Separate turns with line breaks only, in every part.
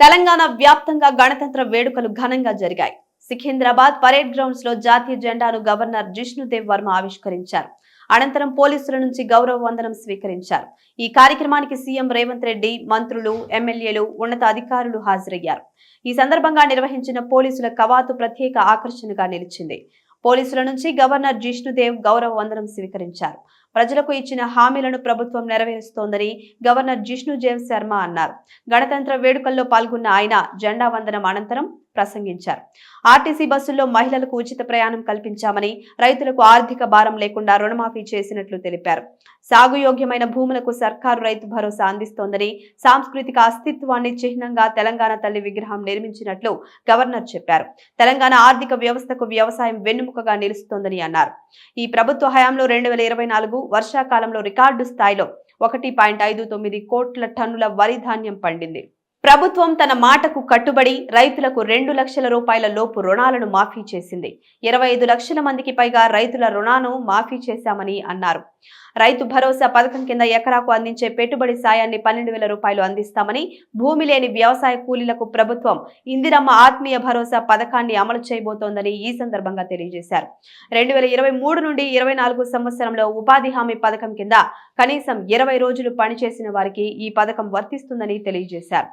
తెలంగాణ వ్యాప్తంగా గణతంత్ర వేడుకలు ఘనంగా జరిగాయి. సికింద్రాబాద్ పరేడ్ గ్రౌండ్స్లో జాతీయ జెండాను గవర్నర్ జిష్ణుదేవ్ వర్మ ఆవిష్కరించారు. అనంతరం పోలీసుల నుంచి గౌరవ వందనం స్వీకరించారు. ఈ కార్యక్రమానికి సీఎం రేవంత్ రెడ్డి మంత్రులు ఎమ్మెల్యేలు ఉన్నత అధికారులు హాజరయ్యారు. ఈ సందర్భంగా నిర్వహించిన పోలీసుల కవాతు ప్రత్యేక ఆకర్షణగా నిలిచింది. పోలీసుల నుంచి గవర్నర్ జిష్ణుదేవ్ గౌరవ వందనం స్వీకరించారు. ప్రజలకు ఇచ్చిన హామీలను ప్రభుత్వం నెరవేరుస్తోందని గవర్నర్ జిష్ణు జిష్ణుదేవ్ శర్మ అన్నారు. గణతంత్ర వేడుకల్లో పాల్గొన్న ఆయన జెండా వందనం అనంతరం ప్రసంగించారు. ఆర్టీసీ బస్సుల్లో మహిళలకు ఉచిత ప్రయాణం కల్పించామని రైతులకు ఆర్థిక భారం లేకుండా రుణమాఫీ చేసినట్లు తెలిపారు. సాగు యోగ్యమైన భూములకు సర్కారు రైతు భరోసా అందిస్తోందని సాంస్కృతిక అస్తిత్వాన్ని చిహ్నంగా తెలంగాణ తల్లి విగ్రహం నిర్మించినట్లు గవర్నర్ చెప్పారు. తెలంగాణ ఆర్థిక వ్యవస్థకు వ్యవసాయం వెన్నుముకగా నిలుస్తోందని అన్నారు. ఈ ప్రభుత్వ హయాంలో రెండు వేల ఇరవై నాలుగు వర్షాకాలంలో రికార్డు స్థాయిలో ఒకటి పాయింట్ ఐదు తొమ్మిది కోట్ల టన్నుల వరి ధాన్యం పండింది. ప్రభుత్వం తన మాటకు కట్టుబడి రైతులకు రెండు లక్షల రూపాయల లోపు రుణాలను మాఫీ చేసింది. ఇరవై ఐదు లక్షల మందికి పైగా రైతుల రుణాను మాఫీ చేశామని అన్నారు. రైతు భరోసా పథకం కింద ఎకరాకు అందించే పెట్టుబడి సాయాన్ని పన్నెండు వేల రూపాయలు అందిస్తామని భూమి లేని వ్యవసాయ కూలీలకు ప్రభుత్వం ఇందిరమ్మ ఆత్మీయ భరోసా పథకాన్ని అమలు చేయబోతోందని ఈ సందర్భంగా తెలియజేశారు. రెండు వేల ఇరవై మూడు నుండి ఇరవై నాలుగు సంవత్సరంలో ఉపాధి హామీ పథకం కింద కనీసం ఇరవై రోజులు పనిచేసిన వారికి ఈ పథకం వర్తిస్తుందని తెలియజేశారు.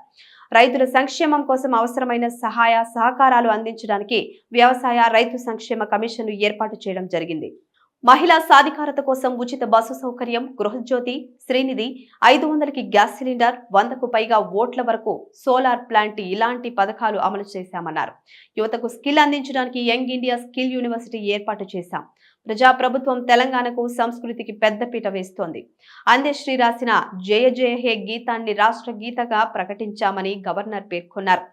రైతుల సంక్షేమం కోసం అవసరమైన సహాయ సహకారాలు అందించడానికి వ్యవసాయ రైతు సంక్షేమ కమిషన్ను ఏర్పాటు చేయడం జరిగింది. మహిళా సాధికారత కోసం ఉచిత బస్సు సౌకర్యం గృహజ్యోతి శ్రీనిధి ఐదు వందలకి గ్యాస్ సిలిండర్ వందకు పైగా ఓట్ల వరకు సోలార్ ప్లాంట్ ఇలాంటి పథకాలు అమలు చేశామన్నారు. యువతకు స్కిల్ అందించడానికి యంగ్ ఇండియా స్కిల్ యూనివర్సిటీ ఏర్పాటు చేశాం. ప్రజాప్రభుత్వం తెలంగాణకు సంస్కృతికి పెద్దపీట వేస్తోంది. అందశ్రీ రాసిన జయ జయ హే గీతాన్ని రాష్ట్ర గీతగా ప్రకటించామని గవర్నర్ పేర్కొన్నారు.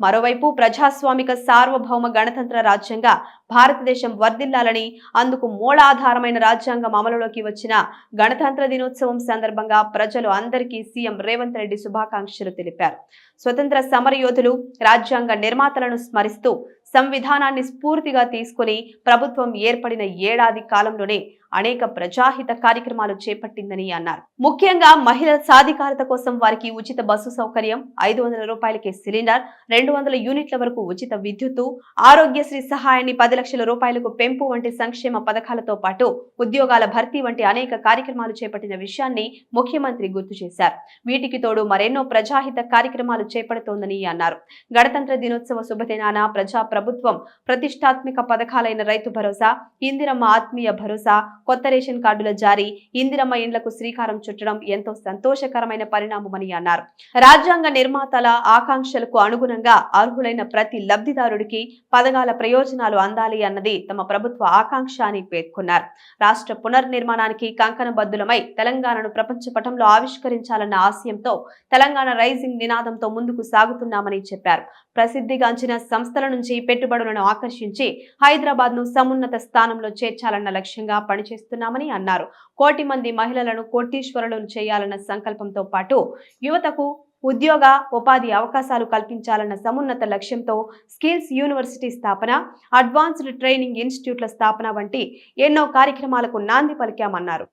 మరోవైపు ప్రజాస్వామిక సార్వభౌమ గణతంత్ర రాజ్యంగా భారతదేశం వర్ధిల్లాలని అందుకు మూలాధారమైన రాజ్యాంగం అమలులోకి వచ్చిన గణతంత్ర దినోత్సవం సందర్భంగా ప్రజలు అందరికీ సీఎం రేవంత్ రెడ్డి శుభాకాంక్షలు తెలిపారు. స్వతంత్ర సమరయోధులు రాజ్యాంగ నిర్మాతలను స్మరిస్తూ సంవిధానాన్ని స్ఫూర్తిగా తీసుకుని ప్రభుత్వం ఏర్పడిన ఏడాది కాలంలోనే అనేక ప్రజాహిత కార్యక్రమాలు చేపట్టిందని అన్నారు. ముఖ్యంగా మహిళల సాధికారత కోసం వారికి ఉచిత బస్సు సౌకర్యం ఐదు వందల రూపాయలకే సిలిండర్ రెండు వందల యూనిట్ల వరకు ఉచిత విద్యుత్తు ఆరోగ్యశ్రీ సహాయాన్ని పది లక్షల రూపాయలకు పెంపు వంటి సంక్షేమ పథకాలతో పాటు ఉద్యోగాల భర్తీ వంటి అనేక కార్యక్రమాలు చేపట్టిన విషయాన్ని ముఖ్యమంత్రి గుర్తు చేశారు. వీటికి తోడు మరెన్నో ప్రజాహిత కార్యక్రమాలు చేపడుతోందని అన్నారు. గణతంత్ర దినోత్సవ శుభదినాన ప్రజా ప్రభుత్వం ప్రతిష్టాత్మక పథకాలైన రైతు భరోసా ఇందిరమ్మ ఆత్మీయ భరోసా కొత్త రేషన్ కార్డుల జారీ ఇందిరమ్మ ఇండ్లకు శ్రీకారం చుట్టడం ఎంతో సంతోషకరమైన పరిణామమని అన్నారు. రాజ్యాంగ నిర్మాతల ఆకాంక్షలకు అనుగుణంగా అర్హులైన ప్రతి లబ్ధిదారుడికి పథకాల ప్రయోజనాలు అందాలి అన్నది తమ ప్రభుత్వ ఆకాంక్ష అని పేర్కొన్నారు. రాష్ట్ర పునర్నిర్మాణానికి కంకణబద్దులమై తెలంగాణను ప్రపంచ పటంలో ఆవిష్కరించాలన్న ఆశయంతో తెలంగాణ రైజింగ్ నినాదంతో ముందుకు సాగుతున్నామని చెప్పారు. ప్రసిద్ధిగాంచిన సంస్థల నుంచి పెట్టుబడులను ఆకర్షించి హైదరాబాద్ను సమున్నత స్థానంలో చేర్చాలన్న లక్ష్యంగా పనిచేస్తున్నామని అన్నారు. కోటి మంది మహిళలను కోటీశ్వరులను చేయాలన్న సంకల్పంతో పాటు యువతకు ఉద్యోగ ఉపాధి అవకాశాలు కల్పించాలన్న సమున్నత లక్ష్యంతో స్కిల్స్ యూనివర్సిటీ స్థాపన అడ్వాన్స్డ్ ట్రైనింగ్ ఇన్స్టిట్యూట్ల స్థాపన వంటి ఎన్నో కార్యక్రమాలకు నాంది పలికామన్నారు.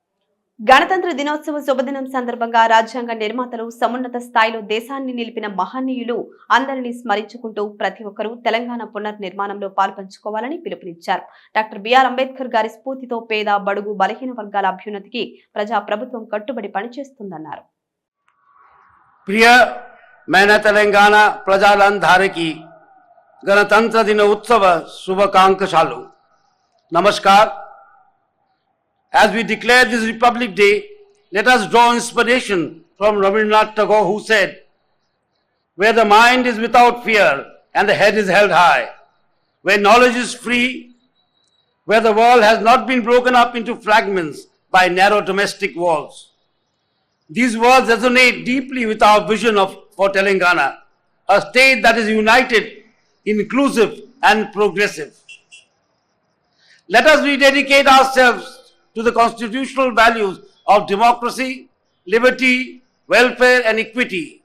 గణతంత్ర దినోత్సవ శుభదినం సందర్భంగా రాజ్యాంగ నిర్మాతలు సమున్నత స్థాయిలో దేశాన్ని నిలిపిన మహనీయులు అందరినీ స్మరించుకుంటూ ప్రతి ఒక్కరూ తెలంగాణ పునర్నిర్మాణంలో పాల్పంచుకోవాలని పిలుపునిచ్చారు. డాక్టర్ బిఆర్ అంబేద్కర్ గారి స్ఫూర్తితో పేద బడుగు బలహీన వర్గాల అభ్యున్నతికి ప్రజా ప్రభుత్వం కట్టుబడి పనిచేస్తుందన్నారు.
ప్రియ మేన తెలంగాణ ప్రజలందరికీ గణతంత్ర దిన ఉత్సవ శుభాకాంక్షలు. నమస్కారం. As we declare this Republic Day, let us draw inspiration from Rabindranath Tagore who said, Where the mind is without fear and the head is held high, where knowledge is free, where the world has not been broken up into fragments by narrow domestic walls. These words resonate deeply with our vision of for Telangana, a state that is united, inclusive, and progressive. Let us rededicate ourselves to the constitutional values of democracy, liberty, welfare, and equity.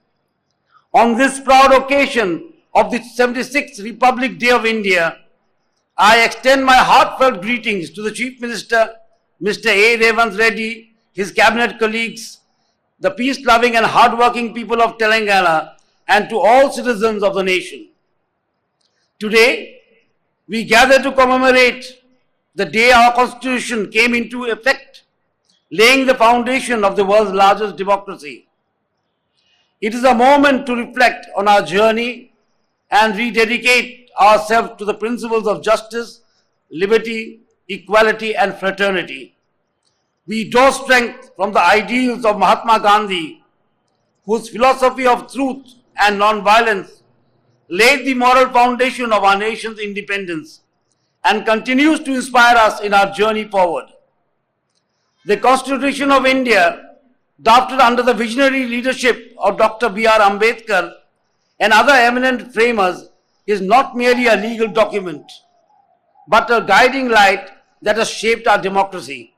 On this proud occasion of the 76th Republic Day of India, I extend my heartfelt greetings to the Chief Minister, Mr. A. Revant Reddy, his cabinet colleagues, the peace loving and hard-working people of Telangana, and to all citizens of the nation. Today, we gather to commemorate the day our Constitution came into effect, laying the foundation of the world's largest democracy. It is a moment to reflect on our journey and rededicate ourselves to the principles of justice, liberty, equality, and fraternity. We draw strength from the ideals of Mahatma Gandhi, whose philosophy of truth and non-violence laid the moral foundation of our nation's independence and continues to inspire us in our journey forward. The Constitution of India, drafted under the visionary leadership of Dr. B.R. Ambedkar and other eminent framers, is not merely a legal document, but a guiding light that has shaped our democracy.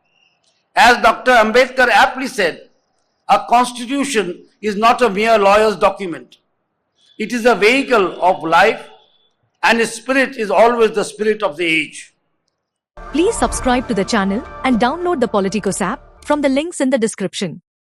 As Dr. Ambedkar aptly said, a constitution is not a mere lawyer's document. It is a vehicle of life, and his spirit is always the spirit of the age.
Please subscribe to the channel and download the Politicos app from the links in the description.